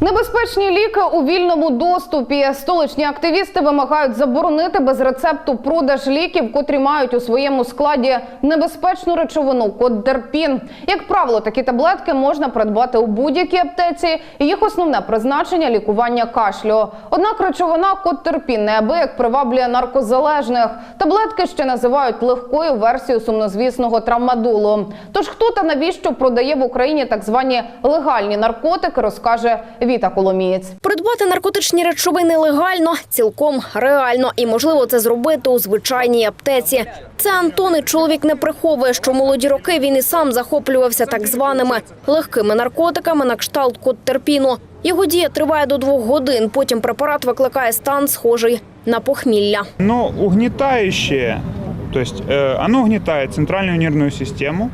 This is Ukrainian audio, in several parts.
Небезпечні ліки у вільному доступі. Столичні активісти вимагають заборонити без рецепту продаж ліків, котрі мають у своєму складі небезпечну речовину кодерпін. Як правило, такі таблетки можна придбати у будь-якій аптеці. і Їх основне призначення лікування кашлю. Однак речовина кодерпін неабияк приваблює наркозалежних. Таблетки ще називають легкою версією сумнозвісного травмадолу. Тож хто та навіщо продає в Україні так звані легальні наркотики, розкаже Віта Коломієць. Придбати наркотичні речовини легально, цілком реально, і можливо це зробити у звичайній аптеці. Це Антон, і чоловік не приховує, що молоді роки він і сам захоплювався так званими легкими наркотиками на кшталт коттерпіну. Його дія триває до двох годин. Потім препарат викликає стан, схожий на похмілля. но угнетающее, то есть э, оно угнетает центральную нервную систему.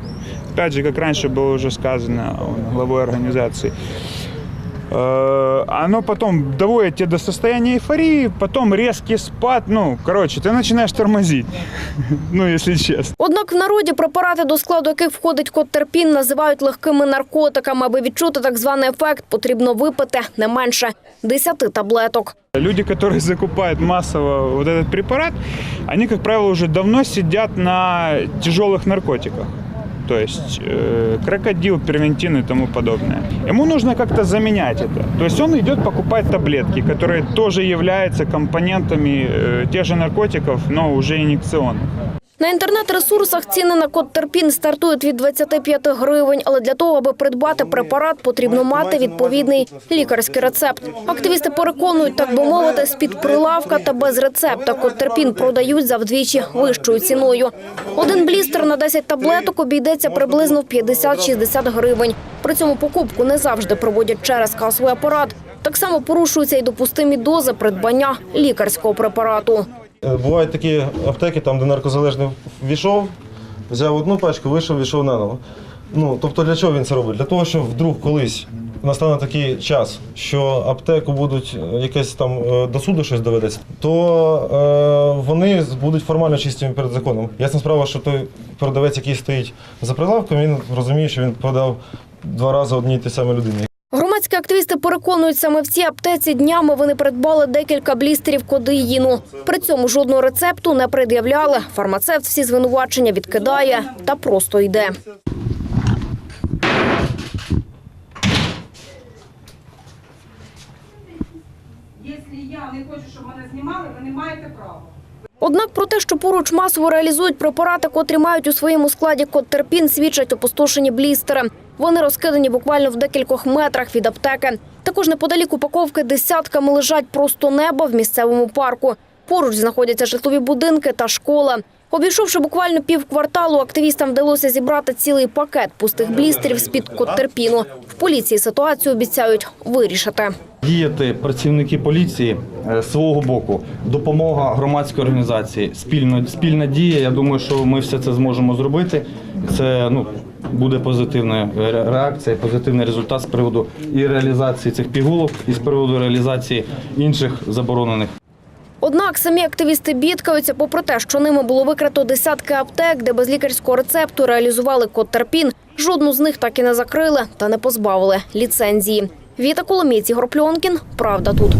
Опять же, как раньше было уже сказано главой организации, Э, оно потом доводит тебя до состояния эйфории, потом резкий спад. Ну, короче, ты начинаешь тормозить, ну, если честно. Однак в народі препарати, до складу яких входить коттерпін, називають легкими наркотиками. Аби відчути так званий ефект, потрібно випити не менше 10 таблеток. Люди, которые закупают массово вот этот препарат, они, как правило, уже давно сидят на тяжелых наркотиках. То есть э, крокодил, первентин и тому подобное. Ему нужно как-то заменять это. То есть он идет покупать таблетки, которые тоже являются компонентами э, тех же наркотиков, но уже инъекционных. На інтернет-ресурсах ціни на коттерпін стартують від 25 гривень, але для того, аби придбати препарат, потрібно мати відповідний лікарський рецепт. Активісти переконують, так би мовити, з-під прилавка та без рецепта коттерпін продають за вдвічі вищою ціною. Один блістер на 10 таблеток обійдеться приблизно в 50-60 гривень. При цьому покупку не завжди проводять через касовий апарат. Так само порушуються й допустимі дози придбання лікарського препарату. Е, Бувають такі аптеки, там, де наркозалежний війшов, взяв одну пачку, вийшов, війшов наново. Ну, тобто для чого він це робить? Для того, щоб вдруг колись настане такий час, що аптеку будуть е, якесь там е, до суду щось доведеться, то е, вони будуть формально чистими перед законом. Ясна справа, що той продавець, який стоїть за прилавком, він розуміє, що він продав два рази одній тій самій людині. Активісти переконують, саме в цій аптеці днями вони придбали декілька блістерів кодеїну. При цьому жодного рецепту не пред'являли. Фармацевт всі звинувачення відкидає та просто йде. Я не хочу, щоб мене знімали, ви не маєте права. Однак про те, що поруч масово реалізують препарати, котрі мають у своєму складі коттерпін, свідчать опустошені блістери. Вони розкидані буквально в декількох метрах від аптеки. Також неподалік упаковки десятками лежать просто неба в місцевому парку. Поруч знаходяться житлові будинки та школа. Обійшовши буквально пів кварталу, активістам вдалося зібрати цілий пакет пустих блістерів з-під коттерпіну. В поліції ситуацію обіцяють вирішити. Діяти працівники поліції е, з свого боку, допомога громадської організації, спільно спільна дія. Я думаю, що ми все це зможемо зробити. Це ну буде позитивна ре- реакція, позитивний результат з приводу і реалізації цих пігулок, і з приводу реалізації інших заборонених Однак самі активісти бідкаються, попри те, що ними було викрито десятки аптек, де без лікарського рецепту реалізували коттерпін, жодну з них так і не закрили та не позбавили ліцензії. Віта Коломієць, Ігор Пльонкін. Правда тут.